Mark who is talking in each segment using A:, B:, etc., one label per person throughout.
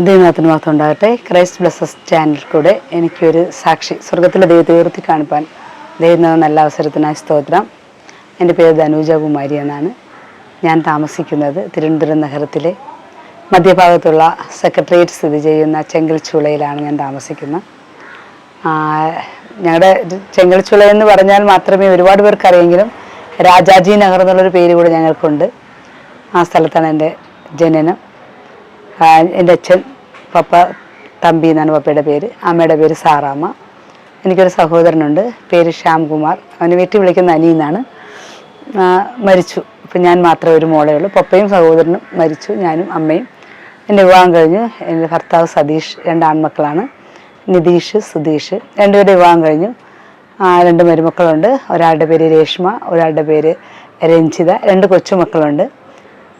A: ദൈവനാഥന് മാത്രം ഉണ്ടാകട്ടെ Christ blesses channel കൂടെ എനിക്കൊരു സാക്ഷി സ്വർഗത്തിലെ ദൈവത്തെ ഉയർത്തി കാണിപ്പാൻ ദൈവം നല്ല അവസരത്തിനായി സ്തോത്രം. എന്റെ പേര് ധനൂജ കുമാരി എന്നാണ്. ഞാൻ താമസിക്കുന്നത് തിരുവനന്തപുരം നഗരത്തിലെ മധ്യഭാഗത്തുള്ള സെക്രട്ടേറിയറ്റ് സ്ഥിതി ചെയ്യുന്ന ചെങ്കൽച്ചുളയിലാണ് ഞാൻ താമസിക്കുന്നത്. ഞങ്ങളുടെ ചെങ്കൽച്ചുള എന്ന് പറഞ്ഞാൽ മാത്രമേ ഒരുപാട് പേർക്ക് അറിയെങ്കിലും രാജാജി നഗർ എന്നുള്ളൊരു പേര് കൂടെ ഞങ്ങൾക്കുണ്ട്. ആ സ്ഥലത്താണ് എന്റെ ജനനം. എന്റെ അച്ഛൻ പപ്പ തമ്പി എന്നാണ് പപ്പയുടെ പേര്. അമ്മയുടെ പേര് സാറാമ്മ. എനിക്കൊരു സഹോദരനുണ്ട് പേര് ശ്യാംകുമാർ. അവനെ വീട്ടിൽ വിളിക്കുന്ന അനി എന്നാണ്. മരിച്ചു. ഇപ്പം ഞാൻ മാത്രമേ ഒരു മോളേ ഉള്ളൂ. പപ്പയും സഹോദരനും മരിച്ചു. ഞാനും അമ്മയും. എന്റെ വിവാഹം കഴിഞ്ഞ് എന്റെ ഭർത്താവ് സതീഷ് രണ്ട് ആൺമക്കളാണ്. നിതീഷ് സുധീഷ് രണ്ടുപേരുടെ വിവാഹം കഴിഞ്ഞു. രണ്ട് മരുമക്കളുണ്ട്. ഒരാളുടെ പേര് രേഷ്മ ഒരാളുടെ പേര് രഞ്ജിത. രണ്ട് കൊച്ചുമക്കളുണ്ട്.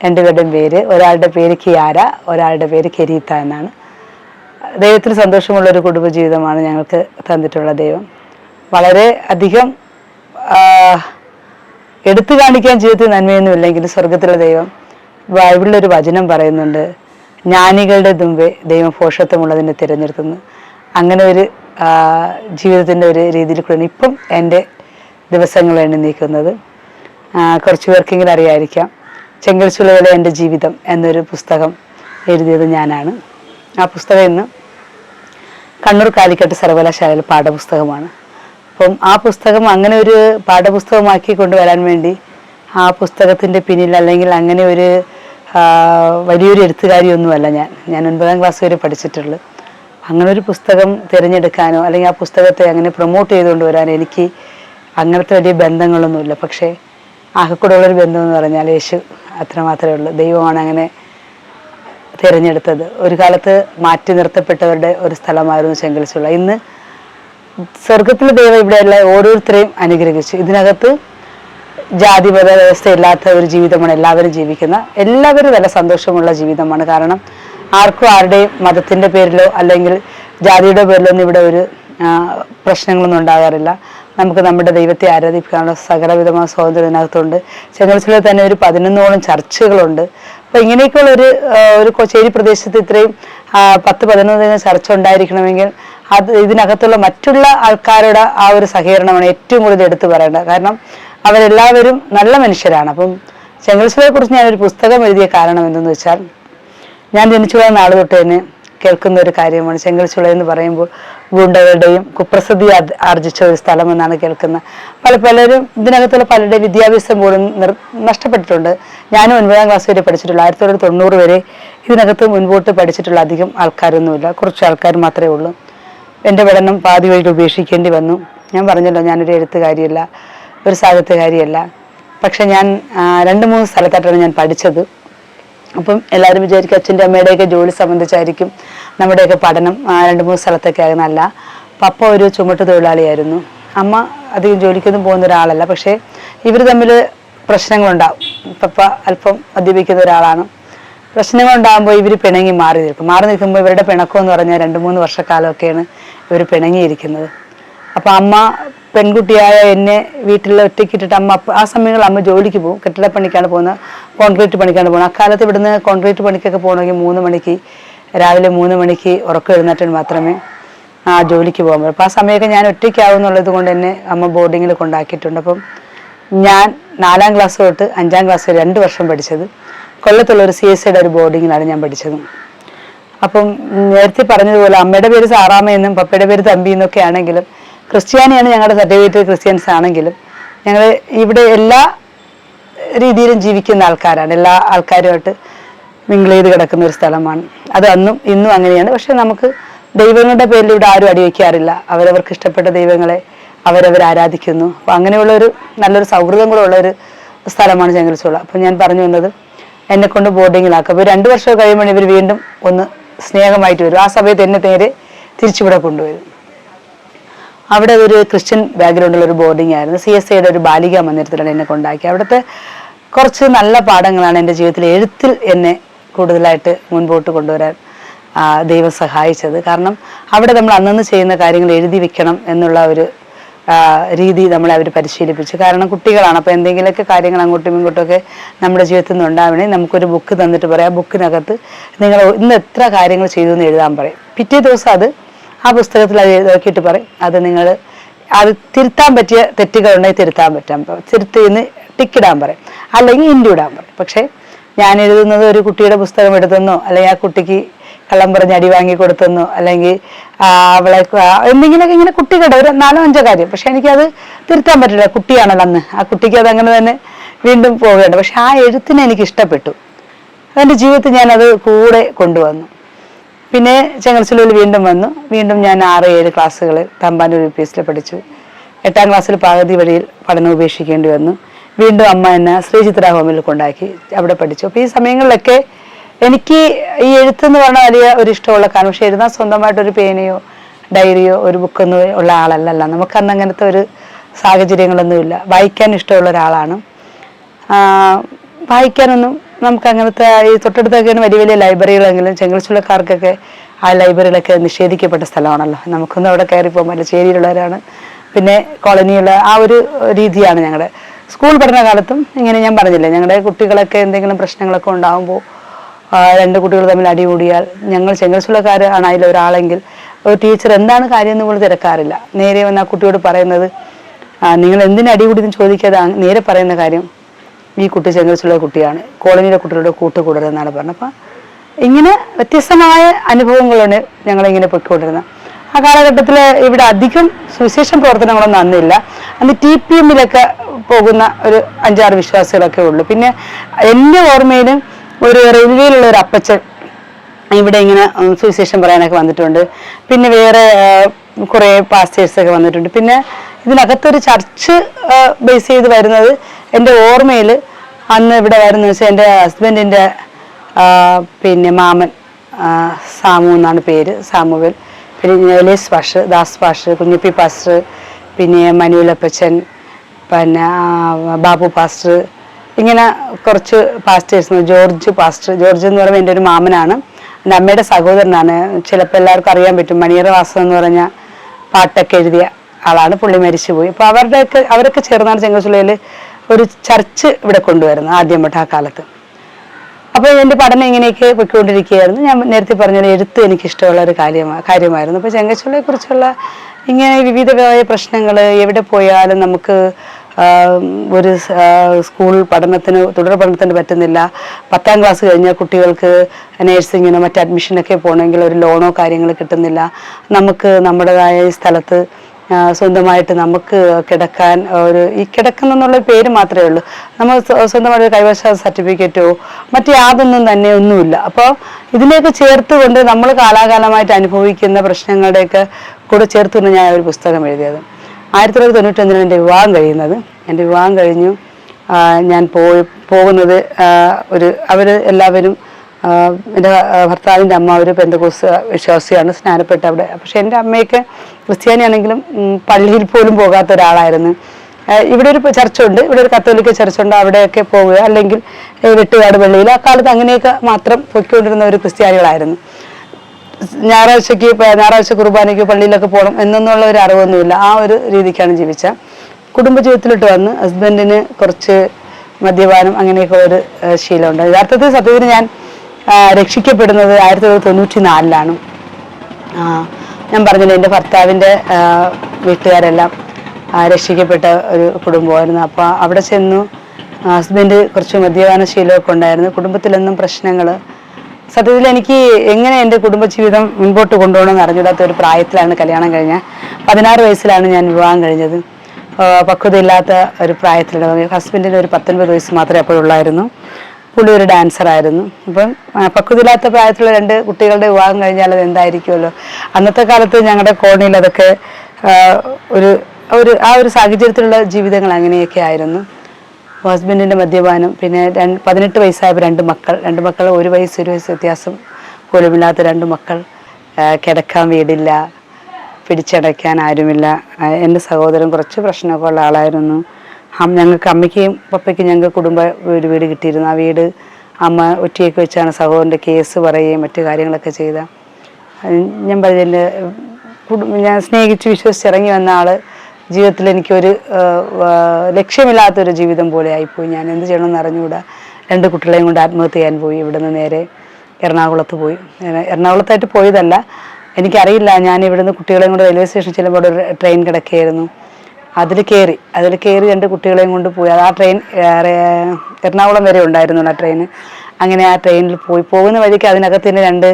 A: രണ്ടുപേരുടെയും പേര് ഒരാളുടെ പേര് കിയാര ഒരാളുടെ പേര് കെരീത്ത എന്നാണ്. ദൈവത്തിന് സന്തോഷമുള്ള ഒരു കുടുംബജീവിതമാണ് ഞങ്ങൾക്ക് തന്നിട്ടുള്ള ദൈവം. വളരെ അധികം എടുത്തു കാണിക്കാൻ ജീവിതത്തിൽ നന്മയൊന്നും നന്മയൊന്നുമില്ലെങ്കിലും സ്വർഗത്തിലെ ദൈവം ബൈബിളിലൊരു വചനം പറയുന്നുണ്ട് ജ്ഞാനികളുടെ മുമ്പേ ദൈവം ഭോഷത്വമുള്ളതിനെ തിരഞ്ഞെടുത്തുന്നു അങ്ങനെ ഒരു ജീവിതത്തിന്റെ ഒരു രീതിയിൽ കൂടെയാണ് ഇപ്പം എന്റെ ദിവസങ്ങൾ എണ്ണി നീക്കുന്നത് കുറച്ച് പേർക്കെങ്കിലും അറിയായിരിക്കാം. ചെങ്കൽച്ചുളയിലെ എന്റെ ജീവിതം എന്നൊരു പുസ്തകം എഴുതിയത് ഞാനാണ്. ആ പുസ്തകം ഇന്ന് കണ്ണൂർ കാലിക്കട്ട് സർവകലാശാലയിൽ പാഠപുസ്തകമാണ്. അപ്പം ആ പുസ്തകം അങ്ങനെ ഒരു പാഠപുസ്തകമാക്കി കൊണ്ടുവരാൻ വേണ്ടി ആ പുസ്തകത്തിന്റെ പിന്നിൽ അല്ലെങ്കിൽ അങ്ങനെ ഒരു വലിയൊരു എഴുത്തുകാരിയൊന്നുമല്ല ഞാൻ. ഞാൻ ഒൻപതാം ക്ലാസ് വരെ പഠിച്ചിട്ടുള്ളൂ. അങ്ങനെ ഒരു പുസ്തകം തിരഞ്ഞെടുക്കാനോ അല്ലെങ്കിൽ ആ പുസ്തകത്തെ അങ്ങനെ പ്രൊമോട്ട് ചെയ്തുകൊണ്ട് വരാനോ എനിക്ക് അങ്ങനത്തെ വലിയ ബന്ധങ്ങളൊന്നുമില്ല. പക്ഷേ ആകെക്കൂടെയുള്ളൊരു ബന്ധം എന്ന് പറഞ്ഞാൽ യേശു അത്ര മാത്രമേ ഉള്ളൂ. ദൈവമാണ് അങ്ങനെ തിരഞ്ഞെടുത്തത്. ഒരു കാലത്ത് മാറ്റി നിർത്തപ്പെട്ടവരുടെ ഒരു സ്ഥലമായിരുന്നു ചെങ്കൽച്ചുള്ള. ഇന്ന് സ്വർഗത്തിലെ ദൈവം ഇവിടെയുള്ള ഓരോരുത്തരെയും അനുഗ്രഹിച്ചു. ഇതിനകത്ത് ജാതി മത വ്യവസ്ഥ ഇല്ലാത്ത ഒരു ജീവിതമാണ് എല്ലാവരും ജീവിക്കുന്ന. എല്ലാവരും നല്ല സന്തോഷമുള്ള ജീവിതമാണ്. കാരണം ആർക്കും ആരുടെയും മതത്തിന്റെ പേരിലോ അല്ലെങ്കിൽ ജാതിയുടെ പേരിലോ ഒന്നും ഇവിടെ ഒരു പ്രശ്നങ്ങളൊന്നും ഉണ്ടാകാറില്ല. നമുക്ക് നമ്മുടെ ദൈവത്തെ ആരാധിക്കാനുള്ള സകലവിധമായ സ്വാതന്ത്ര്യം ഇതിനകത്തുണ്ട്. ചെങ്ങൽസിലെ തന്നെ ഒരു പതിനൊന്നോളം ചർച്ചുകളുണ്ട്. അപ്പോൾ ഇങ്ങനെയൊക്കെയുള്ള ഒരു ഒരു കൊച്ചേരി പ്രദേശത്ത് ഇത്രയും പത്ത് പതിനൊന്ന് ചർച്ച ഉണ്ടായിരിക്കണമെങ്കിൽ അത് ഇതിനകത്തുള്ള മറ്റുള്ള ആൾക്കാരുടെ ആ ഒരു സഹകരണമാണ് ഏറ്റവും കൂടുതൽ എടുത്തു പറയേണ്ടത്. കാരണം അവരെല്ലാവരും നല്ല മനുഷ്യരാണ്. അപ്പം ചെങ്കൽസുളയെ കുറിച്ച് ഞാനൊരു പുസ്തകം എഴുതിയ കാരണം എന്തെന്ന് വെച്ചാൽ ഞാൻ ജനിച്ചു പോയ നാൾ തൊട്ട് തന്നെ കേൾക്കുന്ന ഒരു കാര്യമാണ്. ചെങ്കൽച്ചുള എന്ന് പറയുമ്പോൾ ഗുണ്ടകളുടെയും കുപ്രസിദ്ധി ആർജ- ആർജിച്ച ഒരു സ്ഥലമെന്നാണ് കേൾക്കുന്നത്. പല പലരും ഇതിനകത്തുള്ള പലരുടെ വിദ്യാഭ്യാസം പോലും നഷ്ടപ്പെട്ടിട്ടുണ്ട്. ഞാനും ഒൻപതാം ക്ലാസ് വരെ പഠിച്ചിട്ടുള്ളൂ. ആയിരത്തി തൊള്ളായിരത്തി തൊണ്ണൂറ് വരെ ഇതിനകത്ത് മുൻപോട്ട് പഠിച്ചിട്ടുള്ള അധികം ആൾക്കാരൊന്നുമില്ല. കുറച്ച് ആൾക്കാർ മാത്രമേ ഉള്ളൂ. എന്റെ പഠനം പാതി വഴിയിൽ ഉപേക്ഷിക്കേണ്ടി വന്നു. ഞാൻ പറഞ്ഞല്ലോ ഞാനൊരു എഴുത്തുകാരിയല്ല ഒരു സാഹിത്യകാരിയല്ല. പക്ഷെ ഞാൻ രണ്ട് മൂന്ന് സ്ഥലത്തായിട്ടാണ് ഞാൻ പഠിച്ചത്. അപ്പം എല്ലാവരും വിചാരിക്കും അച്ഛന്റെ അമ്മയുടെയൊക്കെ ജോലി സംബന്ധിച്ചായിരിക്കും നമ്മുടെയൊക്കെ പഠനം. രണ്ട് മൂന്ന് സ്ഥലത്തൊക്കെ ആകുന്നതല്ല പപ്പ ഒരു ചുമട്ട് തൊഴിലാളിയായിരുന്നു. അമ്മ അധികം ജോലിക്കൊന്നും പോകുന്ന ഒരാളല്ല. പക്ഷേ ഇവർ തമ്മിൽ പ്രശ്നങ്ങളുണ്ടാവും. പപ്പ അല്പം മദ്യപിക്കുന്ന ഒരാളാണ്. പ്രശ്നങ്ങളുണ്ടാകുമ്പോൾ ഇവർ പിണങ്ങി മാറി നിൽക്കും. മാറി നിൽക്കുമ്പോൾ ഇവരുടെ പിണക്കം എന്ന് പറഞ്ഞാൽ രണ്ട് മൂന്ന് വർഷക്കാലമൊക്കെയാണ് ഇവർ പിണങ്ങിയിരിക്കുന്നത്. അപ്പം അമ്മ പെൺകുട്ടിയായ എന്നെ വീട്ടിൽ ഒറ്റയ്ക്കിട്ടിട്ട് അമ്മ ആ സമയങ്ങളിൽ അമ്മ ജോലിക്ക് പോകും. കെട്ടിടപ്പണിക്കാണ് പോകുന്നത്. കോൺക്രീറ്റ് പണിക്കാണ് പോകുന്നത് അക്കാലത്ത് ഇവിടുന്ന് കോൺക്രീറ്റ് പണിക്കൊക്കെ പോകണമെങ്കിൽ മൂന്ന് മണിക്ക് രാവിലെ മൂന്ന് മണിക്ക് ഉറക്കം എഴുന്നേറ്റിന് മാത്രമേ ആ ജോലിക്ക് പോകാൻ പറ്റും. അപ്പോൾ ആ സമയമൊക്കെ ഞാൻ ഒറ്റയ്ക്കാവും എന്നുള്ളത് കൊണ്ട് എന്നെ അമ്മ ബോർഡിങ്ങിൽ കൊണ്ടാക്കിയിട്ടുണ്ട്. അപ്പം ഞാൻ നാലാം ക്ലാസ് തൊട്ട് അഞ്ചാം ക്ലാസ് രണ്ട് വർഷം പഠിച്ചത്. കൊല്ലത്തുള്ള ഒരു സി എസ് സിയുടെ ഒരു ബോർഡിങ്ങിലാണ് ഞാൻ പഠിച്ചത്. അപ്പം നേരത്തെ പറഞ്ഞതുപോലെ അമ്മയുടെ പേര് സാറാമ്മ എന്നും പപ്പയുടെ പേര് തമ്പി എന്നൊക്കെ ആണെങ്കിലും ക്രിസ്ത്യാനിയാണ് ഞങ്ങളുടെ സർട്ടിഫിക്കറ്റ് ക്രിസ്ത്യൻസ് ആണെങ്കിലും ഞങ്ങൾ ഇവിടെ എല്ലാ രീതിയിലും ജീവിക്കുന്ന ആൾക്കാരാണ്. എല്ലാ ആൾക്കാരുമായിട്ട് മിങ്കിൾ ചെയ്ത് കിടക്കുന്ന ഒരു സ്ഥലമാണ്. അത് അന്നും ഇന്നും അങ്ങനെയാണ്. പക്ഷെ നമുക്ക് ദൈവങ്ങളുടെ പേരിൽ ഇവിടെ ആരും അടിവയ്ക്കാറില്ല അവരവർക്ക് ഇഷ്ടപ്പെട്ട ദൈവങ്ങളെ അവരവർ ആരാധിക്കുന്നു. അപ്പൊ അങ്ങനെയുള്ള ഒരു നല്ലൊരു സൗഹൃദം കൂടെ ഉള്ള ഒരു സ്ഥലമാണ് ചെങ്കൽച്ചുള അപ്പോൾ ഞാൻ പറഞ്ഞു വന്നത് എന്നെ കൊണ്ട് ബോർഡിങ്ങിലാക്കും അപ്പോൾ രണ്ട് വർഷം കഴിയുമ്പോൾ ഇവർ വീണ്ടും ഒന്ന് സ്നേഹമായിട്ട് വരും. ആ സമയത്ത് എന്നെ നേരെ തിരിച്ചുവിടെ കൊണ്ടുവരും. അവിടെ ഒരു ക്രിസ്ത്യൻ ബാക്ക്ഗ്രൗണ്ടുള്ള ഒരു ബോർഡിംഗ് ആയിരുന്നു. സി എസ് ഐയുടെ ഒരു ബാലിക മന്ദിരത്തിലാണ് എന്നെ കൊണ്ടാക്കി അവിടുത്തെ കുറച്ച് നല്ല പാഠങ്ങളാണ് എന്റെ ജീവിതത്തിൽ എഴുത്തിൽ എന്നെ കൂടുതലായിട്ട് മുൻപോട്ട് കൊണ്ടുവരാൻ ദൈവം സഹായിച്ചത്. കാരണം അവിടെ നമ്മൾ അന്നന്ന് ചെയ്യുന്ന കാര്യങ്ങൾ എഴുതി വെക്കണം എന്നുള്ള ഒരു രീതി നമ്മളെ അവർ പരിശീലിപ്പിച്ചു. കാരണം കുട്ടികളാണ്. അപ്പോൾ എന്തെങ്കിലുമൊക്കെ കാര്യങ്ങൾ അങ്ങോട്ടും ഇങ്ങോട്ടുമൊക്കെ നമ്മുടെ ജീവിതത്തിൽ നിന്ന് ഉണ്ടാവണേ നമുക്കൊരു ബുക്ക് തന്നിട്ട് പറയാം. ബുക്കിനകത്ത് നിങ്ങൾ ഇന്ന് എത്ര കാര്യങ്ങൾ ചെയ്തു എന്ന് എഴുതാൻ പറയും. പിറ്റേ ദിവസം അത് ആ പുസ്തകത്തിൽ അത് നോക്കിയിട്ട് പറയും. അത് നിങ്ങൾ അത് തിരുത്താൻ പറ്റിയ തെറ്റുകളുണ്ടെങ്കിൽ തിരുത്താൻ പറ്റാൻ തിരുത്തിന്ന് ടിക്കിടാൻ പറയും. അല്ലെങ്കിൽ ഇൻഡു ഇടാൻ പറയും. പക്ഷേ ഞാൻ എഴുതുന്നത് ഒരു കുട്ടിയുടെ പുസ്തകം എടുത്തെന്നോ അല്ലെങ്കിൽ ആ കുട്ടിക്ക് കള്ളം പറഞ്ഞ് അടി വാങ്ങി കൊടുത്തെന്നോ അല്ലെങ്കിൽ അവളെ എന്തെങ്കിലുമൊക്കെ ഇങ്ങനെ കുട്ടികളുടെ ഒരു നാലോ അഞ്ചോ കാര്യം. പക്ഷെ എനിക്കത് തിരുത്താൻ പറ്റില്ല. കുട്ടിയാണല്ലോ അന്ന്. ആ കുട്ടിക്ക് അത് അങ്ങനെ തന്നെ വീണ്ടും പോവുകയുണ്ട്. പക്ഷെ ആ എഴുത്തിനെ എനിക്ക് ഇഷ്ടപ്പെട്ടു. എന്റെ ജീവിതത്തിൽ ഞാനത് കൂടെ കൊണ്ടുവന്നു. പിന്നെ ചെങ്ങൽച്ചുള്ളിൽ വീണ്ടും വന്നു. വീണ്ടും ഞാൻ ആറ് ഏഴ് ക്ലാസ്സുകൾ തമ്പാനൂർ യു പി എസിൽ പഠിച്ചു. എട്ടാം ക്ലാസ്സിൽ പകുതി വഴിയിൽ പഠനം ഉപേക്ഷിക്കേണ്ടി വന്നു. വീണ്ടും അമ്മ എന്നെ ശ്രീചിത്ര ഹോമിൽ കൊണ്ടാക്കി അവിടെ പഠിച്ചു. അപ്പോൾ ഈ സമയങ്ങളിലൊക്കെ എനിക്ക് ഈ എഴുത്തെന്ന് പറഞ്ഞാൽ വലിയ ഒരു ഇഷ്ടമുള്ള കാരണം പക്ഷെ എഴുതാൻ സ്വന്തമായിട്ടൊരു പേനയോ ഡയറിയോ ഒരു ബുക്കൊന്നും ഉള്ള ആളല്ലല്ല. നമുക്കന്ന് അങ്ങനത്തെ ഒരു സാഹചര്യങ്ങളൊന്നുമില്ല. വായിക്കാൻ ഇഷ്ടമുള്ള ഒരാളാണ്. വായിക്കാനൊന്നും നമുക്ക് അങ്ങനത്തെ ഈ തൊട്ടടുത്തൊക്കെയാണ് വലിയ വലിയ ലൈബ്രറികളെങ്കിലും ചെങ്കൽച്ചുള്ളക്കാർക്കൊക്കെ ആ ലൈബ്രറികളൊക്കെ നിഷേധിക്കപ്പെട്ട സ്ഥലമാണല്ലോ. നമുക്കൊന്നും അവിടെ കയറി പോകാൻ പറ്റില്ല. പിന്നെ കോളനിയുള്ള ആ ഒരു രീതിയാണ് ഞങ്ങളുടെ സ്കൂൾ പഠന കാലത്തും ഇങ്ങനെ ഞാൻ പറഞ്ഞില്ലേ ഞങ്ങളുടെ കുട്ടികളൊക്കെ എന്തെങ്കിലും പ്രശ്നങ്ങളൊക്കെ ഉണ്ടാകുമ്പോൾ രണ്ട് കുട്ടികൾ തമ്മിൽ അടികൂടിയാൽ ഞങ്ങൾ ചെങ്കൽച്ചുള്ളക്കാർ ആണ് ഒരാളെങ്കിൽ ഒരു ടീച്ചർ എന്താണ് കാര്യം എന്ന് പോലും തിരക്കാറില്ല. നേരെ വന്ന് ആ കുട്ടിയോട് പറയുന്നത് നിങ്ങൾ എന്തിനടി കൂടി ചോദിക്കാതെ നേരെ പറയുന്ന കാര്യം ഈ കുട്ടി ചെങ്കൽച്ചുള്ള കുട്ടിയാണ്. കോളനിയിലെ കുട്ടികളുടെ കൂട്ടുകൂടരുതെന്നാണ് പറഞ്ഞത്. അപ്പം ഇങ്ങനെ വ്യത്യസ്തമായ അനുഭവങ്ങളാണ് ഞങ്ങളിങ്ങനെ പൊയ്ക്കൊണ്ടിരുന്നത് ആ കാലഘട്ടത്തിൽ ഇവിടെ അധികം സുവിശേഷം പ്രവർത്തനങ്ങളൊന്നും അന്നില്ല. അന്ന് ടി പി എമ്മിലൊക്കെ പോകുന്ന ഒരു അഞ്ചാറ് വിശ്വാസികളൊക്കെ ഉള്ളു. പിന്നെ എന്റെ ഓർമ്മയിലും ഒരു റെയിൽവേയിലുള്ള ഒരു അപ്പച്ചൻ ഇവിടെ ഇങ്ങനെ സുവിശേഷം പറയാനൊക്കെ വന്നിട്ടുണ്ട്. പിന്നെ വേറെ കുറേ പാസ്റ്റേഴ്സൊക്കെ വന്നിട്ടുണ്ട്. പിന്നെ ഇതിനകത്തൊരു ചർച്ച് ബേസ് ചെയ്ത് വരുന്നത് എന്റെ ഓർമ്മയിൽ അന്ന് ഇവിടെ വരുന്ന വെച്ചാൽ എന്റെ ഹസ്ബൻഡിന്റെ പിന്നെ മാമൻ സാമു എന്നാണ് പേര് സാമുവൽ. പിന്നെ എലേസ് പാഷ് ദാസ് പാഷ് കുഞ്ഞിപ്പി പാസ്റ്റർ പിന്നെ മനുവിലപ്പച്ചൻ പിന്നെ ബാബു പാസ്റ്റർ ഇങ്ങനെ കുറച്ച് പാസ്റ്റേഴ്സ് ജോർജ് പാസ്റ്റർ ജോർജ് എന്ന് പറയുമ്പോൾ എന്റെ ഒരു മാമനാണ്. എന്റെ അമ്മയുടെ സഹോദരനാണ്. ചിലപ്പോൾ എല്ലാവർക്കും അറിയാൻ പറ്റും. മണിയറ വാസം എന്ന് പറഞ്ഞ പാട്ടൊക്കെ എഴുതിയ ആളാണ്. പുള്ളി മരിച്ചുപോയി. അപ്പോൾ അവരുടെയൊക്കെ അവരൊക്കെ ചേർന്നാണ് ചെങ്കൽച്ചുള്ളയിൽ ഒരു ചർച്ച് ഇവിടെ കൊണ്ടുവരുന്നത് ആദ്യം തൊട്ട് ആ കാലത്ത് അപ്പോൾ എന്റെ പഠനം ഇങ്ങനെയൊക്കെ പൊയ്ക്കൊണ്ടിരിക്കുകയായിരുന്നു. ഞാൻ നേരത്തെ പറഞ്ഞ എഴുത്ത് എനിക്ക് ഇഷ്ടമുള്ള ഒരു കാര്യമാണ് കാര്യമായിരുന്നു. അപ്പോൾ ചെങ്കച്ചുള്ളയെ കുറിച്ചുള്ള ഇങ്ങനെ വിവിധമായ പ്രശ്നങ്ങൾ എവിടെ പോയാലും നമുക്ക് ഒരു സ്കൂൾ പഠനത്തിന് തുടർ പഠനത്തിന് പറ്റുന്നില്ല. പത്താം ക്ലാസ് കഴിഞ്ഞാൽ കുട്ടികൾക്ക് നേഴ്സിങ്ങിനോ മറ്റ് അഡ്മിഷനൊക്കെ പോകണമെങ്കിൽ ഒരു ലോണോ കാര്യങ്ങൾ കിട്ടുന്നില്ല. നമുക്ക് നമ്മുടേതായ സ്ഥലത്ത് സ്വന്തമായിട്ട് നമുക്ക് കിടക്കാൻ ഒരു ഈ കിടക്കുന്നുള്ള പേര് മാത്രമേ ഉള്ളൂ. നമ്മൾ സ്വ- സ്വന്തമായിട്ട് കൈവശ സർട്ടിഫിക്കറ്റോ മറ്റു യാതൊന്നും തന്നെ ഒന്നുമില്ല. അപ്പോൾ ഇതിനെയൊക്കെ ചേർത്തുകൊണ്ട് നമ്മൾ കാലാകാലമായിട്ട് അനുഭവിക്കുന്ന പ്രശ്നങ്ങളുടെയൊക്കെ കൂടെ ചേർത്തുകൊണ്ട് ഞാൻ ഒരു പുസ്തകം എഴുതിയത്. ആയിരത്തി തൊള്ളായിരത്തി തൊണ്ണൂറ്റൊന്നിലാണ് എന്റെ വിവാഹം കഴിയുന്നത്. എന്റെ വിവാഹം കഴിഞ്ഞു. ഞാൻ പോയി പോകുന്നത് ഒരു അവർ എല്ലാവരും എന്റെ ഭർത്താവിന്റെ അമ്മ ഒരു പെന്തകോസ് വിശ്വാസിയാണ് സ്നാനപ്പെട്ട അവിടെ. പക്ഷെ എന്റെ അമ്മയൊക്കെ ക്രിസ്ത്യാനിയാണെങ്കിലും പള്ളിയിൽ പോലും പോകാത്ത ഒരാളായിരുന്നു. ഇവിടെ ഒരു ചർച്ചുണ്ട്. ഇവിടെ ഒരു കത്തോലിക്ക ചർച്ചുണ്ട്. അവിടെയൊക്കെ പോവുക. അല്ലെങ്കിൽ വെട്ടുകാട് പള്ളിയിൽ. ആ കാലത്ത് അങ്ങനെയൊക്കെ മാത്രം പൊയ്ക്കൊണ്ടിരുന്ന ഒരു ക്രിസ്ത്യാനികളായിരുന്നു. ഞായറാഴ്ചക്ക് ഞായറാഴ്ച കുർബാനയ്ക്ക് പള്ളിയിലൊക്കെ പോകണം എന്നൊന്നുള്ള ഒരു അറിവൊന്നുമില്ല. ആ ഒരു രീതിക്കാണ് ജീവിച്ച കുടുംബജീവിതത്തിലോട്ട് വന്ന് ഹസ്ബൻഡിന് കുറച്ച് മദ്യപാനം അങ്ങനെയൊക്കെ ഒരു ശീലമുണ്ട്. യഥാർത്ഥത്തിൽ സത്യത്തിന് ഞാൻ രക്ഷിക്കപ്പെടുന്നത് ആയിരത്തി തൊള്ളായിരത്തി തൊണ്ണൂറ്റി നാലിലാണ് ഞാൻ പറഞ്ഞില്ല എന്റെ ഭർത്താവിന്റെ വീട്ടുകാരെല്ലാം രക്ഷിക്കപ്പെട്ട ഒരു കുടുംബമായിരുന്നു. അപ്പോൾ അവിടെ ചെന്നു ഹസ്ബൻഡ് കുറച്ച് മദ്യപാന ശീലമൊക്കെ ഉണ്ടായിരുന്നു. കുടുംബത്തിലൊന്നും പ്രശ്നങ്ങൾ സത്യത്തിൽ എനിക്ക് എങ്ങനെ എന്റെ കുടുംബജീവിതം മുൻപോട്ട് കൊണ്ടുപോകണമെന്ന് അറിഞ്ഞിടാത്ത ഒരു പ്രായത്തിലാണ് കല്യാണം കഴിഞ്ഞത്. പതിനാറ് വയസ്സിലാണ് ഞാൻ വിവാഹം കഴിഞ്ഞത്. പക്വതയില്ലാത്ത ഒരു പ്രായത്തിലാണ്. ഹസ്ബൻഡിന് ഒരു പത്തൊൻപത് വയസ്സ് മാത്രമേ അപ്പോഴുള്ളായിരുന്നു പുള്ളി ഒരു ഡാൻസർ ആയിരുന്നു. അപ്പം പക്വതില്ലാത്ത പ്രായത്തിലുള്ള രണ്ട് കുട്ടികളുടെ വിവാഹം കഴിഞ്ഞാൽ അത് എന്തായിരിക്കുമല്ലോ? അന്നത്തെ കാലത്ത് ഞങ്ങളുടെ കോളനിയിൽ അതൊക്കെ ഒരു ഒരു ആ ഒരു സാഹചര്യത്തിലുള്ള ജീവിതങ്ങൾ അങ്ങനെയൊക്കെ ആയിരുന്നു. ഹസ്ബൻഡിന്റെ മദ്യപാനം പിന്നെ രണ്ട് പതിനെട്ട് വയസ്സായപ്പോൾ രണ്ട് മക്കൾ. രണ്ട് മക്കൾ ഒരു വയസ്സ് ഒരു വയസ്സ് വ്യത്യാസം പോലുമില്ലാത്ത രണ്ട് മക്കൾ. കിടക്കാൻ വീടില്ല പിടിച്ചടയ്ക്കാൻ ആരുമില്ല. എന്റെ സഹോദരൻ കുറച്ച് പ്രശ്നമൊക്കെ ഉള്ള ആളായിരുന്നു. ഞങ്ങൾക്ക് അമ്മയ്ക്കും പപ്പയ്ക്കും ഞങ്ങൾക്ക് കുടുംബ ഒരു വീട് കിട്ടിയിരുന്നു. ആ വീട് അമ്മ ഒറ്റയൊക്കെ വെച്ചാണ് സഹോദരന്റെ കേസ് പറയുകയും മറ്റു കാര്യങ്ങളൊക്കെ ചെയ്ത. ഞാൻ പറഞ്ഞതിന്റെ കുടുംബം ഞാൻ സ്നേഹിച്ച് വിശ്വസിച്ച് ഇറങ്ങി വന്ന ആൾ ജീവിതത്തിൽ എനിക്കൊരു ലക്ഷ്യമില്ലാത്തൊരു ജീവിതം പോലെ ആയിപ്പോയി. ഞാൻ എന്ത് ചെയ്യണമെന്ന് അറിഞ്ഞുകൂടാ. രണ്ട് കുട്ടികളെയും കൊണ്ട് ആത്മഹത്യ ചെയ്യാൻ പോയി. ഇവിടെ നിന്ന് നേരെ എറണാകുളത്ത് പോയി. എറണാകുളത്തായിട്ട് പോയതല്ല. എനിക്കറിയില്ല ഞാൻ ഇവിടുന്ന് കുട്ടികളെയും കൊണ്ട് റെയിൽവേ സ്റ്റേഷനിൽ ചെല്ലുമ്പോൾ ട്രെയിൻ കിടക്കുകയായിരുന്നു. അതിൽ കയറി അതിൽ കയറി രണ്ട് കുട്ടികളെയും കൊണ്ട് പോയി. അത് ആ ട്രെയിൻ എറണാകുളം വരെ ഉണ്ടായിരുന്നു ആ ട്രെയിൻ അങ്ങനെ ആ ട്രെയിനിൽ പോയി. പോകുന്ന വഴിക്ക് അതിനകത്ത് തന്നെ രണ്ട്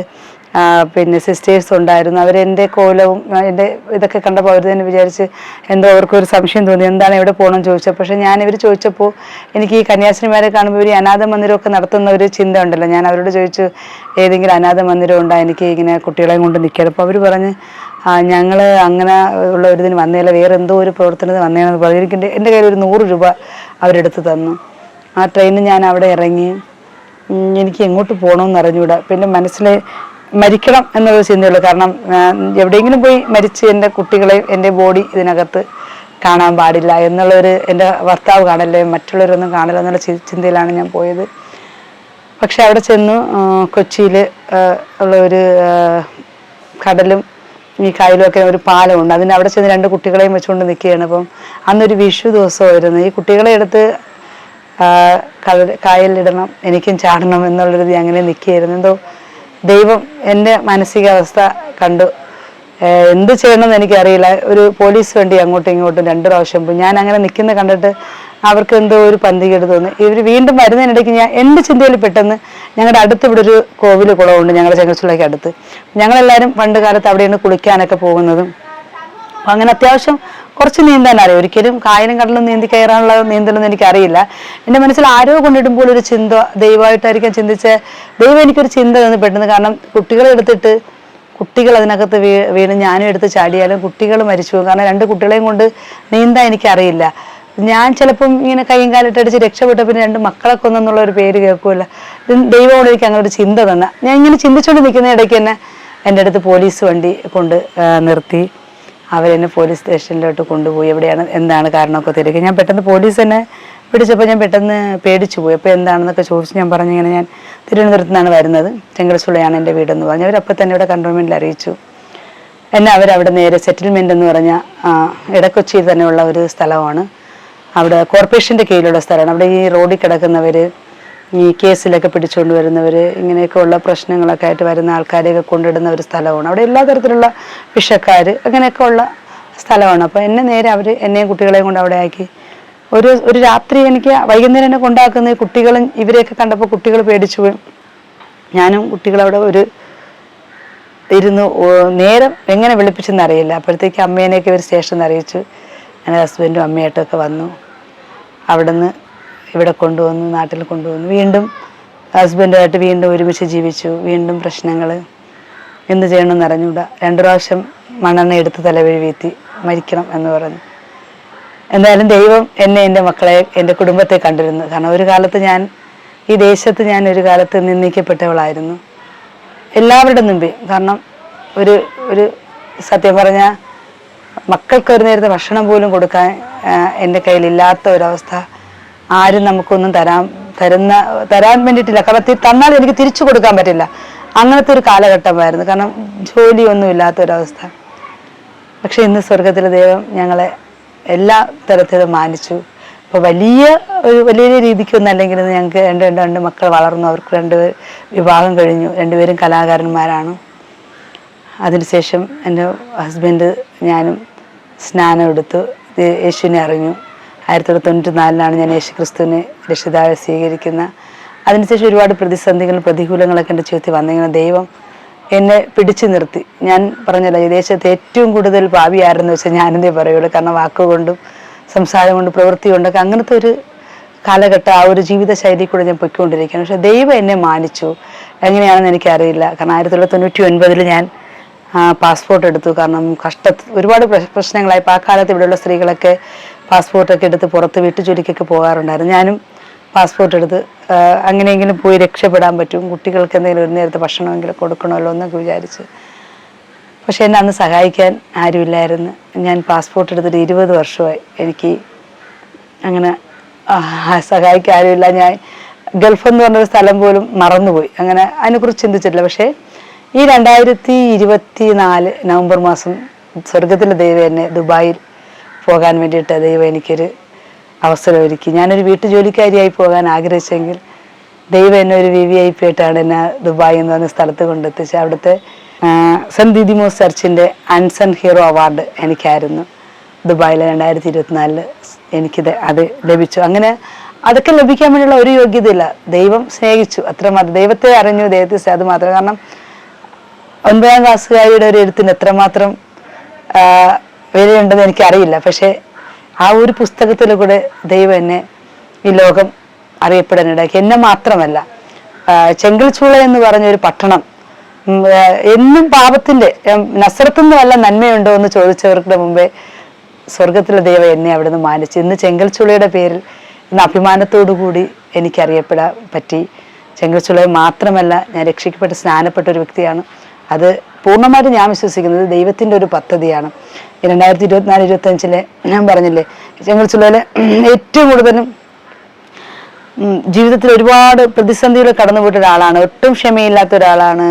A: പിന്നെ സിസ്റ്റേഴ്സ് ഉണ്ടായിരുന്നു. അവരെന്റെ കോലവും എന്റെ ഇതൊക്കെ കണ്ടപ്പോൾ അവർ തന്നെ വിചാരിച്ച് എന്തോ അവർക്കൊരു സംശയം തോന്നി. എന്താണ് എവിടെ പോകണമെന്ന് ചോദിച്ചത്. പക്ഷേ ഞാൻ ഇവർ ചോദിച്ചപ്പോൾ എനിക്ക് ഈ കന്യാസ്ത്രീമാരെ കാണുമ്പോൾ ഇവർ അനാഥ മന്ദിരമൊക്കെ നടത്തുന്ന ഒരു ചിന്ത ഉണ്ടല്ലോ. ഞാൻ അവരോട് ചോദിച്ചു ഏതെങ്കിലും അനാഥ മന്ദിരം ഉണ്ടോ? എനിക്ക് ഇങ്ങനെ കുട്ടികളെയും കൊണ്ട് നിൽക്കരുത്. അപ്പോൾ അവർ പറഞ്ഞ് ഞങ്ങൾ അങ്ങനെ ഉള്ള ഒരു ഇതിന് വന്നേല വേറെ എന്തോ ഒരു പ്രവർത്തനത്തിന് വന്നേന്ന് പറഞ്ഞു എനിക്ക് എന്റെ- കയ്യിൽ ഒരു നൂറ് രൂപ അവരെടുത്ത് തന്നു. ആ ട്രെയിനിൽ ഞാൻ അവിടെ ഇറങ്ങി. എനിക്ക് എങ്ങോട്ട് പോകണമെന്ന് അറിഞ്ഞൂടാ. പിന്നെ മനസ്സിൽ മരിക്കണം എന്നൊരു ചിന്തയുള്ളൂ. കാരണം എവിടെയെങ്കിലും പോയി മരിച്ച് എന്റെ കുട്ടികളെ എന്റെ ബോഡി ഇതിനകത്ത് കാണാൻ പാടില്ല എന്നുള്ളൊരു എന്റെ ഭർത്താവ് കാണല്ലേ മറ്റുള്ളവരൊന്നും കാണില്ല എന്നുള്ള ചിന്തയിലാണ് ഞാൻ പോയത്. പക്ഷെ അവിടെ ചെന്നു കൊച്ചിയിൽ ഉള്ള ഒരു കടലും ഈ കയ്യിലൊക്കെ ഒരു പാലമുണ്ട്. അതിന് അവിടെ ചെന്ന് രണ്ട് കുട്ടികളെയും വെച്ചുകൊണ്ട് നിൽക്കുകയാണ് അപ്പം അന്നൊരു വിഷു ദിവസമായിരുന്നു. ഈ കുട്ടികളെ എടുത്ത് കായലിലിടണം എനിക്കും ചാടണം എന്നുള്ളൊരു അങ്ങനെ നിൽക്കുകയായിരുന്നു. എന്തോ ദൈവം എന്റെ മാനസികാവസ്ഥ കണ്ടു. എന്ത് ചെയ്യണമെന്ന് എനിക്കറിയില്ല. ഒരു പോലീസ് വണ്ടി അങ്ങോട്ടും ഇങ്ങോട്ടും രണ്ട് പ്രാവശ്യം പോയി. ഞാൻ അങ്ങനെ നിൽക്കുന്നത് കണ്ടിട്ട് അവർക്ക് എന്തോ ഒരു പന്തികേട് തോന്നി. ഇവർ വീണ്ടും വരുന്നതിനിടയ്ക്ക് ഞാൻ എന്റെ ചിന്തയിൽ പെട്ടെന്ന് ഞങ്ങളുടെ അടുത്ത് ഇവിടെ ഒരു കോവിൽ കുളമുണ്ട് ഞങ്ങളുടെ ചെങ്ങച്ചുള്ളയ്ക്ക് അടുത്ത്. ഞങ്ങളെല്ലാവരും പണ്ട് കാലത്ത് അവിടെയാണ് കുളിക്കാനൊക്കെ പോകുന്നതും അപ്പം അങ്ങനെ അത്യാവശ്യം കുറച്ച് നീന്താൻ അറിയാം. ഒരിക്കലും കായലും കടലും നീന്തി കയറാനുള്ള നീന്തലൊന്നും എനിക്കറിയില്ല. എന്റെ മനസ്സിൽ ആരോ കൊണ്ടിടുമ്പോൾ ഒരു ചിന്ത ദൈവമായിട്ടായിരിക്കാൻ ചിന്തിച്ച ദൈവം എനിക്കൊരു ചിന്ത തന്നു പെട്ടെന്ന്. കാരണം കുട്ടികളെ എടുത്തിട്ട് കുട്ടികൾ അതിനകത്ത് വീ വീണ് ഞാനും എടുത്ത് ചാടിയാലും കുട്ടികൾ മരിച്ചു കാരണം രണ്ട് കുട്ടികളെയും കൊണ്ട് നീന്താൻ എനിക്കറിയില്ല. ഞാൻ ചിലപ്പം ഇങ്ങനെ കൈയും കാലിട്ടടിച്ച് രക്ഷപ്പെട്ട പിന്നെ രണ്ട് മക്കളെ കൊന്നെന്നുള്ള ഒരു പേര് കേൾക്കുമല്ല ദൈവമോട് എനിക്ക് അങ്ങനെ ഒരു ചിന്ത തന്ന. ഞാൻ ഇങ്ങനെ ചിന്തിച്ചുകൊണ്ട് നിൽക്കുന്ന ഇടയ്ക്ക് തന്നെ എന്റെ അടുത്ത് പോലീസ് വണ്ടി കൊണ്ട് നിർത്തി. അവരെന്നെ പോലീസ് സ്റ്റേഷനിലോട്ട് കൊണ്ടുപോയി. എവിടെയാണ് എന്താണ് കാരണമൊക്കെ തിരക്കി. ഞാൻ പെട്ടെന്ന് പോലീസ് തന്നെ പിടിച്ചപ്പോൾ ഞാൻ പെട്ടെന്ന് പേടിച്ചു പോയി. അപ്പോൾ എന്താണെന്നൊക്കെ ചോദിച്ച് ഞാൻ പറഞ്ഞു ഇങ്ങനെ ഞാൻ തിരുവനന്തപുരത്ത് നിന്നാണ് വരുന്നത്. ചെങ്കടസുള്ളയാണ് എന്റെ വീടെന്ന് പറഞ്ഞു. അവരപ്പോൾ തന്നെ ഇവിടെ കൺട്രോൾമെന്റിൽ അറിയിച്ചു. എന്നെ അവരവിടെ നേരെ സെറ്റിൽമെന്റ് എന്ന് പറഞ്ഞ ഇടക്കൊച്ചിയിൽ തന്നെയുള്ള ഒരു സ്ഥലമാണ്. അവിടെ കോർപ്പറേഷന്റെ കീഴിലുള്ള സ്ഥലമാണ്. അവിടെ ഈ റോഡിൽ കിടക്കുന്നവർ ഈ കേസിലൊക്കെ പിടിച്ചുകൊണ്ട് വരുന്നവർ ഇങ്ങനെയൊക്കെ ഉള്ള പ്രശ്നങ്ങളൊക്കെ ആയിട്ട് വരുന്ന ആൾക്കാരെയൊക്കെ കൊണ്ടിടുന്ന ഒരു സ്ഥലമാണ്. അവിടെ എല്ലാ തരത്തിലുള്ള വിഷക്കാർ അങ്ങനെയൊക്കെ ഉള്ള സ്ഥലമാണ്. അപ്പോൾ എന്നെ നേരെ അവർ എന്നെയും കുട്ടികളെയും കൊണ്ട് അവിടെ ആക്കി. ഒരു ഒരു രാത്രി എനിക്ക് വൈകുന്നേരം എന്നെ കൊണ്ടാക്കുന്ന കുട്ടികളും ഇവരെയൊക്കെ കണ്ടപ്പോൾ കുട്ടികൾ പേടിച്ചു പോയി. ഞാനും കുട്ടികളവിടെ ഒരു ഇരുന്ന് നേരം എങ്ങനെ വിളിപ്പിച്ചെന്നറിയില്ല അപ്പോഴത്തേക്ക് അമ്മേനെയൊക്കെ ഇവർ സ്റ്റേഷനിൽ അറിയിച്ചു. എന്റെ ഹസ്ബൻഡും അമ്മയായിട്ടൊക്കെ വന്നു. അവിടുന്ന് ഇവിടെ കൊണ്ടുവന്നു നാട്ടിൽ കൊണ്ടുവന്നു. വീണ്ടും ഹസ്ബൻഡുമായിട്ട് വീണ്ടും ഒരുമിച്ച് ജീവിച്ചു. വീണ്ടും പ്രശ്നങ്ങൾ എന്ത് ചെയ്യണമെന്ന് അറിഞ്ഞൂടാ രണ്ടു പ്രാവശ്യം മണ്ണെണ്ണ എടുത്ത് തലവഴി വീത്തി മരിക്കണം എന്ന് പറഞ്ഞു. എന്തായാലും ദൈവം എന്നെ എന്റെ മക്കളെ എന്റെ കുടുംബത്തെ കണ്ടിരുന്നു. കാരണം ഒരു കാലത്ത് ഞാൻ ഈ ദേശത്ത് ഞാൻ ഒരു കാലത്ത് നിന്ദിക്കപ്പെട്ടവളായിരുന്നു. എല്ലാവരുടെ മുമ്പേ കാരണം ഒരു ഒരു സത്യം പറഞ്ഞ മക്കൾക്ക് ഒരു നേരത്തെ ഭക്ഷണം പോലും കൊടുക്കാൻ എന്റെ കയ്യിലില്ലാത്ത ഒരവസ്ഥ ആരും നമുക്കൊന്നും തരാൻ തരുന്ന തരാൻ വേണ്ടിയിട്ടില്ല. കാരണം തന്നാൽ എനിക്ക് തിരിച്ചു കൊടുക്കാൻ പറ്റില്ല. അങ്ങനത്തെ ഒരു കാലഘട്ടമായിരുന്നു. കാരണം ജോലിയൊന്നും ഇല്ലാത്ത ഒരവസ്ഥ. പക്ഷെ ഇന്ന് സ്വർഗത്തിലെ ദൈവം ഞങ്ങളെ എല്ലാ തരത്തിലും മാനിച്ചു. അപ്പോൾ വലിയ ഒരു വലിയ രീതിക്കൊന്നും അല്ലെങ്കിൽ ഞങ്ങൾക്ക് രണ്ട് രണ്ട് രണ്ട് മക്കൾ വളർന്നു. അവർക്ക് രണ്ട് വിവാഹം കഴിഞ്ഞു. രണ്ടുപേരും കലാകാരന്മാരാണ്. അതിനുശേഷം എന്റെ ഹസ്ബൻഡ് ഞാനും സ്നാനം എടുത്ത് യേശുവിനെ അറിഞ്ഞു. ആയിരത്തി തൊള്ളായിരത്തി തൊണ്ണൂറ്റി നാലിലാണ് ഞാൻ യേശു ക്രിസ്തുവിനെ രക്ഷിതാവെ സ്വീകരിക്കുന്ന. അതിനുശേഷം ഒരുപാട് പ്രതിസന്ധികളും പ്രതികൂലങ്ങളൊക്കെ എന്റെ ജീവിതത്തിൽ വന്നിങ്ങനെ ദൈവം എന്നെ പിടിച്ചു നിർത്തി. ഞാൻ പറഞ്ഞല്ലോ ഈ ദേശത്ത് ഏറ്റവും കൂടുതൽ ഭാവിയായിരുന്നു വെച്ചാൽ ഞാനെന്തേ പറയുള്ളൂ. കാരണം വാക്കുകൊണ്ടും സംസാരം കൊണ്ടും പ്രവൃത്തി കൊണ്ടൊക്കെ അങ്ങനത്തെ ഒരു കാലഘട്ടം ആ ഒരു ജീവിതശൈലി കൂടെ ഞാൻ പൊയ്ക്കൊണ്ടിരിക്കുകയാണ്. പക്ഷെ ദൈവം എന്നെ മാനിച്ചു. എങ്ങനെയാണെന്ന് എനിക്കറിയില്ല. കാരണം ആയിരത്തി തൊള്ളായിരത്തി തൊണ്ണൂറ്റി ഒൻപതിൽ ഞാൻ പാസ്പോർട്ട് എടുത്തു. കാരണം കഷ്ട ഒരുപാട് പ്രശ്നങ്ങളായി. ആ കാലത്ത് ഇവിടെയുള്ള സ്ത്രീകളൊക്കെ പാസ്പോർട്ടൊക്കെ എടുത്ത് പുറത്ത് വീട്ടു ജോലിക്കൊക്കെ പോകാറുണ്ടായിരുന്നു. ഞാനും പാസ്പോർട്ട് എടുത്ത് അങ്ങനെയെങ്കിലും പോയി രക്ഷപ്പെടാൻ പറ്റും. കുട്ടികൾക്ക് എന്തെങ്കിലും ഒരു നേരത്തെ ഭക്ഷണമെങ്കിലും കൊടുക്കണമല്ലോ എന്നൊക്കെ വിചാരിച്ച്. പക്ഷെ എന്നെ അന്ന് സഹായിക്കാൻ ആരുമില്ലായിരുന്നു. ഞാൻ പാസ്പോർട്ട് എടുത്തിട്ട് ഇരുപത് വർഷമായി. എനിക്ക് അങ്ങനെ സഹായിക്കാൻ ആരുമില്ല. ഞാൻ ഗൾഫ് പറഞ്ഞൊരു സ്ഥലം പോലും മറന്നുപോയി. അങ്ങനെ അതിനെക്കുറിച്ച് ചിന്തിച്ചിട്ടില്ല. പക്ഷേ ഈ രണ്ടായിരത്തി ഇരുപത്തി നാല് നവംബർ മാസം സ്വർഗത്തിലെ ദൈവം എന്നെ ദുബായിൽ പോകാൻ വേണ്ടിയിട്ട് ദൈവം എനിക്കൊരു അവസരം ഒരുക്കി. ഞാനൊരു വീട്ടു ജോലിക്കാരിയായി പോകാൻ ആഗ്രഹിച്ചെങ്കിൽ ദൈവം എന്നെ ഒരു വി വി ഐ പി ആയിട്ടാണ് എന്നെ ദുബായ് എന്ന് പറഞ്ഞ സ്ഥലത്ത് കൊണ്ടെത്തിച്ച് അവിടുത്തെ സെന്റ് ദിദിമോസ് ചർച്ചിന്റെ അൺസൺ ഹീറോ അവാർഡ് എനിക്കായിരുന്നു. ദുബായിൽ രണ്ടായിരത്തി ഇരുപത്തിനാലിൽ എനിക്കിത് അത് ലഭിച്ചു. അങ്ങനെ അതൊക്കെ ലഭിക്കാൻ വേണ്ടിയുള്ള ഒരു യോഗ്യതയില്ല. ദൈവം സ്നേഹിച്ചു. അത്രമാത്രം ദൈവത്തെ അറിഞ്ഞു ദൈവത്തെ അത് മാത്രം. കാരണം ഒൻപതാം ക്ലാസ്സുകാരിയുടെ ഒരു എഴുത്തിന് എത്രമാത്രം വിലയുണ്ടെന്ന് എനിക്കറിയില്ല. പക്ഷേ ആ ഒരു പുസ്തകത്തിൽ കൂടെ ദൈവം എന്നെ ഈ ലോകം അറിയപ്പെടാനിടയാക്കി എന്നെ മാത്രമല്ല ചെങ്കൽച്ചൂള എന്ന് പറഞ്ഞ ഒരു പട്ടണം എന്നും പാപത്തിന്റെ ഉം, നസ്രത്തുനിന്ന് വല്ല നന്മയുണ്ടോ എന്ന് ചോദിച്ചവർക്ക് മുമ്പേ സ്വർഗത്തിലെ ദൈവം എന്നെ അവിടെ നിന്ന് മാനിച്ചു. ഇന്ന് ചെങ്കൽച്ചുളയുടെ പേരിൽ ഇന്ന് അഭിമാനത്തോടു കൂടി എനിക്കറിയപ്പെടാൻ പറ്റി. ചെങ്കൽച്ചുളയെ മാത്രമല്ല ഞാൻ രക്ഷിക്കപ്പെട്ട് സ്നാനപ്പെട്ട ഒരു വ്യക്തിയാണ് അത് പൂർണമായിട്ട് ഞാൻ വിശ്വസിക്കുന്നത് ദൈവത്തിന്റെ ഒരു പദ്ധതിയാണ്. രണ്ടായിരത്തി ഇരുപത്തിനാല് ഇരുപത്തഞ്ചിലെ ഞാൻ പറഞ്ഞില്ലേ ചെങ്കൽച്ചുളയിലെ ഏറ്റവും കൂടുതലും ജീവിതത്തിൽ ഒരുപാട് പ്രതിസന്ധികൾ കടന്നുപോയിട്ട ഒരാളാണ്. ഒട്ടും ക്ഷമയില്ലാത്ത ഒരാളാണ്.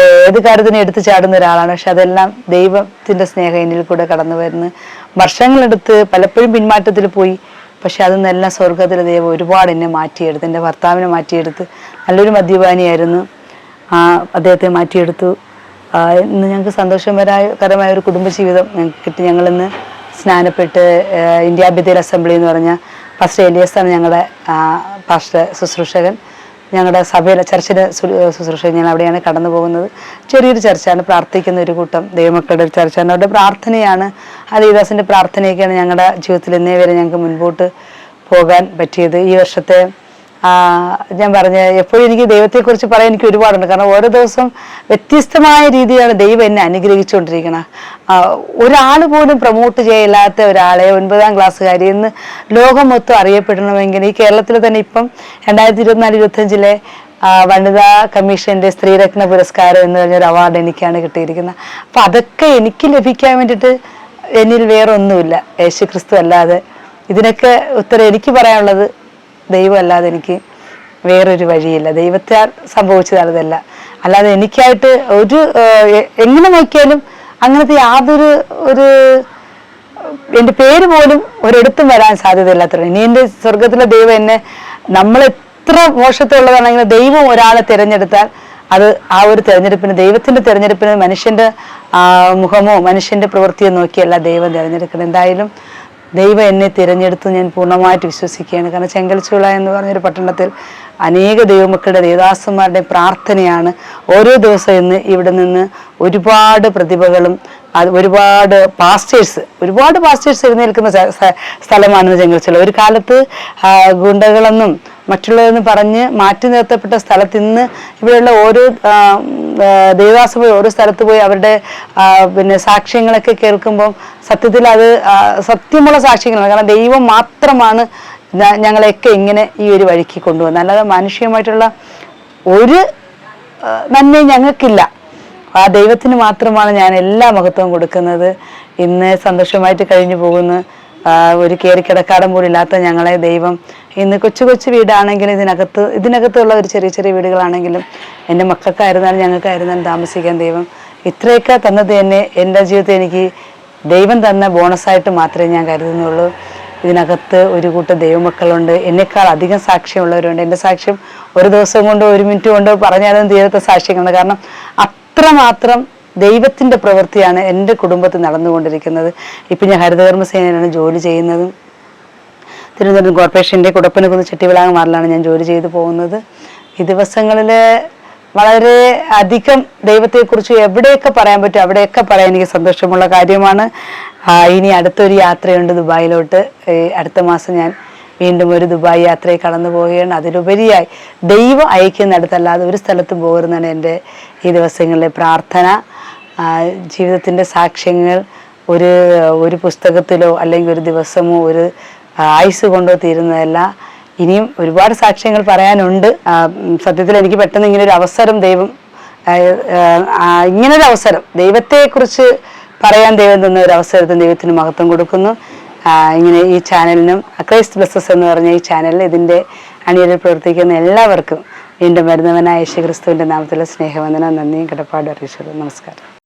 A: ഏത് കാര്യത്തിനും എടുത്തു ചാടുന്ന ഒരാളാണ്. പക്ഷെ അതെല്ലാം ദൈവത്തിന്റെ സ്നേഹം എന്നിൽ കൂടെ കടന്നു വരുന്നു. വർഷങ്ങളെടുത്ത് പലപ്പോഴും പിന്മാറ്റത്തിൽ പോയി. പക്ഷെ അതിൽ നിന്നെല്ലാം സ്വർഗത്തിലെ ദൈവം ഒരുപാട് എന്നെ മാറ്റിയെടുത്ത് എന്റെ ഭർത്താവിനെ മാറ്റിയെടുത്ത് നല്ലൊരു മദ്യപാനിയായിരുന്നു. ആ അദ്ദേഹത്തെ മാറ്റിയെടുത്തു. ഇന്ന് ഞങ്ങൾക്ക് സന്തോഷകരമായ ഒരു കുടുംബജീവിതം ഞങ്ങൾക്ക് കിട്ടി. ഞങ്ങൾ ഇന്ന് സ്നാനപ്പെട്ട് ഇന്ത്യ ബിദേൽ അസംബ്ലി എന്ന് പറഞ്ഞ ഫസ്റ്റ് എലിയസ് ആണ് ഞങ്ങളുടെ പാസ്റ്റർ ശുശ്രൂഷകൻ. ഞങ്ങളുടെ സഭയിലെ ചർച്ചിലെ ശു- ശുശ്രൂഷകൻ ഞാൻ അവിടെയാണ് കടന്നു പോകുന്നത്. ചെറിയൊരു ചർച്ചയാണ് പ്രാർത്ഥിക്കുന്ന ഒരു കൂട്ടം ദൈവമക്കളുടെ ഒരു ചർച്ചയാണ് അവരുടെ പ്രാർത്ഥനയാണ് ആ ദേവദാസിന്റെ പ്രാർത്ഥനയൊക്കെയാണ് ഞങ്ങളുടെ ജീവിതത്തിൽ ഇന്നേ വരെ ഞങ്ങൾക്ക് മുൻപോട്ട് പോകാൻ പറ്റിയത്. ഈ വർഷത്തെ ഞാൻ പറഞ്ഞ എപ്പോഴും എനിക്ക് ദൈവത്തെക്കുറിച്ച് പറയാൻ എനിക്ക് ഒരുപാടുണ്ട്. കാരണം ഓരോ ദിവസം വ്യത്യസ്തമായ രീതിയാണ് ദൈവം എന്നെ അനുഗ്രഹിച്ചുകൊണ്ടിരിക്കുന്നത് ഒരാൾ പോലും പ്രൊമോട്ട് ചെയ്യില്ലാത്ത ഒരാളെ ഒൻപതാം ക്ലാസ്സുകാരി ഇന്ന് ലോകം മൊത്തം അറിയപ്പെടണമെങ്കിൽ ഈ കേരളത്തിൽ തന്നെ ഇപ്പം രണ്ടായിരത്തി ഇരുപത്തിനാല് ഇരുപത്തഞ്ചിലെ വനിതാ കമ്മീഷന്റെ സ്ത്രീരത്ന പുരസ്കാരം എന്ന് പറഞ്ഞൊരു അവാർഡ് എനിക്കാണ് കിട്ടിയിരിക്കുന്നത്. അപ്പം അതൊക്കെ എനിക്ക് ലഭിക്കാൻ വേണ്ടിയിട്ട് എന്നിൽ വേറെ ഒന്നുമില്ല യേശു ക്രിസ്തു അല്ലാതെ ഇതിനൊക്കെ ഉത്തരം എനിക്ക് പറയാനുള്ളത് ദൈവമല്ലാതെ എനിക്ക് വേറൊരു വഴിയില്ല. ദൈവത്താൽ സംഭവിച്ചതാണ് അല്ലാതെ എനിക്കായിട്ട് ഒരു എങ്ങനെ നോക്കിയാലും അങ്ങനത്തെ യാതൊരു ഒരു എന്റെ പേര് പോലും ഒരിടത്തും വരാൻ സാധ്യതയില്ലാത്ത ഇനി എന്റെ സ്വർഗത്തിലെ ദൈവം എന്നെ നമ്മൾ എത്ര മോശത്തുള്ളതാണെങ്കിലും ദൈവം ഒരാളെ തിരഞ്ഞെടുത്താൽ അത് ആ ഒരു തിരഞ്ഞെടുപ്പിന് ദൈവത്തിന്റെ തിരഞ്ഞെടുപ്പിന് മനുഷ്യന്റെ മുഖമോ മനുഷ്യന്റെ പ്രവൃത്തിയോ നോക്കിയല്ല ദൈവം തിരഞ്ഞെടുക്കണം എന്തായാലും ദൈവം എന്നെ തിരഞ്ഞെടുത്ത് ഞാൻ പൂർണമായിട്ട് വിശ്വസിക്കുകയാണ്. കാരണം ചെങ്കൽച്ചുള എന്ന് പറഞ്ഞൊരു പട്ടണത്തിൽ അനേക ദൈവമക്കളുടെ ദേവദാസന്മാരുടെ പ്രാർത്ഥനയാണ് ഓരോ ദിവസവും ഇന്ന് ഇവിടെ നിന്ന് ഒരുപാട് പ്രതിഭകളും അത് ഒരുപാട് പാസ്റ്റേഴ്സ് ഒരുപാട് പാസ്റ്റേഴ്സ് എഴുന്നേൽക്കുന്ന സ്ഥലമാണ് ചെങ്കൽച്ചുള ഒരു കാലത്ത് ഗുണ്ടകളെന്നും മറ്റുള്ളതെന്ന് പറഞ്ഞ് മാറ്റി നിർത്തപ്പെട്ട സ്ഥലത്ത് ഇന്ന് ഇവിടെയുള്ള ഓരോ ദേവദാസ പോയി ഓരോ സ്ഥലത്ത് പോയി അവരുടെ പിന്നെ സാക്ഷ്യങ്ങളൊക്കെ കേൾക്കുമ്പോൾ സത്യത്തിൽ അത് സത്യമുള്ള സാക്ഷ്യങ്ങളാണ്. കാരണം ദൈവം മാത്രമാണ് ഞങ്ങളെയൊക്കെ ഇങ്ങനെ ഈ ഒരു വഴിക്ക് കൊണ്ടുവന്നത്. അല്ലാതെ മാനുഷികമായിട്ടുള്ള ഒരു നന്മയും ഞങ്ങൾക്കില്ല. ആ ദൈവത്തിന് മാത്രമാണ് ഞാൻ എല്ലാ മഹത്വവും കൊടുക്കുന്നത്. ഇന്ന് സന്തോഷമായിട്ട് കഴിഞ്ഞു പോകുന്നു. ഒരു കയറി കിടക്കാടം പോലും ഇല്ലാത്ത ഞങ്ങളെ ദൈവം ഇന്ന് കൊച്ചു കൊച്ചു വീടാണെങ്കിലും ഇതിനകത്ത് ഇതിനകത്തുള്ള ഒരു ചെറിയ ചെറിയ വീടുകളാണെങ്കിലും എന്റെ മക്കൾക്കായിരുന്നാലും ഞങ്ങൾക്കായിരുന്നാലും താമസിക്കാൻ ദൈവം ഇത്രയൊക്കെ തന്നത് തന്നെ എന്റെ ജീവിതത്തിൽ എനിക്ക് ദൈവം തന്ന ബോണസായിട്ട് മാത്രമേ ഞാൻ കരുതുന്നുള്ളൂ. ഇതിനകത്ത് ഒരു കൂട്ടം ദൈവമക്കളുണ്ട്. എന്നെക്കാൾ അധികം സാക്ഷ്യമുള്ളവരുണ്ട്. എന്റെ സാക്ഷ്യം ഒരു ദിവസം കൊണ്ടോ ഒരു മിനിറ്റ് കൊണ്ടോ പറഞ്ഞാലും തീരത്ത സാക്ഷ്യങ്ങളുണ്ട് കാരണം അത്രമാത്രം ദൈവത്തിന്റെ പ്രവൃത്തിയാണ് എന്റെ കുടുംബത്തിൽ നടന്നുകൊണ്ടിരിക്കുന്നത്. ഇപ്പം ഞാൻ ഹരിതകർമ്മ സേനയിലാണ് ജോലി ചെയ്യുന്നത് തിരുവനന്തപുരം കോർപ്പറേഷന്റെ കുടപ്പനക്കുന്ന് ചെട്ടിവിളാങ്ങമാറിലാണ് ഞാൻ ജോലി ചെയ്തു പോകുന്നത്. ഈ ദിവസങ്ങളിൽ വളരെ അധികം ദൈവത്തെക്കുറിച്ച് എവിടെയൊക്കെ പറയാൻ പറ്റും അവിടെയൊക്കെ പറയാൻ എനിക്ക് സന്തോഷമുള്ള കാര്യമാണ്. ഇനി അടുത്തൊരു യാത്രയുണ്ട് ദുബായിലോട്ട്. അടുത്ത മാസം ഞാൻ വീണ്ടും ഒരു ദുബായ് യാത്രയിൽ കടന്നു പോവുകയാണ്. അതിലുപരിയായി ദൈവം അയക്കുന്നിടത്തല്ലാതെ ഒരു സ്ഥലത്തും പോകരുന്നാണ് എന്റെ ഈ ദിവസങ്ങളിലെ പ്രാർത്ഥന. ജീവിതത്തിന്റെ സാക്ഷ്യങ്ങൾ ഒരു ഒരു പുസ്തകത്തിലോ അല്ലെങ്കിൽ ഒരു ദിവസമോ ഒരു ആയുസ് കൊണ്ടോ തീരുന്നതല്ല. ഇനിയും ഒരുപാട് സാക്ഷ്യങ്ങൾ പറയാനുണ്ട്. സത്യത്തിൽ എനിക്ക് പെട്ടെന്ന് ഇങ്ങനെ ഒരു അവസരം ദൈവം ഇങ്ങനൊരു അവസരം ദൈവത്തെക്കുറിച്ച് പറയാൻ ദൈവം തന്ന ഒരു അവസരത്തിന് ദൈവത്തിന് മഹത്വം കൊടുക്കുന്നു. ഇങ്ങനെ ഈ ചാനലിനും ക്രൈസ്റ്റ് ബ്ലസ്സസ് എന്ന് പറഞ്ഞ ഈ ചാനലിൽ ഇതിന്റെ അണിയലിൽ പ്രവർത്തിക്കുന്ന എല്ലാവർക്കും വീണ്ടും വരുന്നവനായ യേശു ക്രിസ്തുവിന്റെ നാമത്തിലെ സ്നേഹവന്ദനം നന്ദിയും കടപ്പാടും അറിയിച്ചത്. നമസ്കാരം.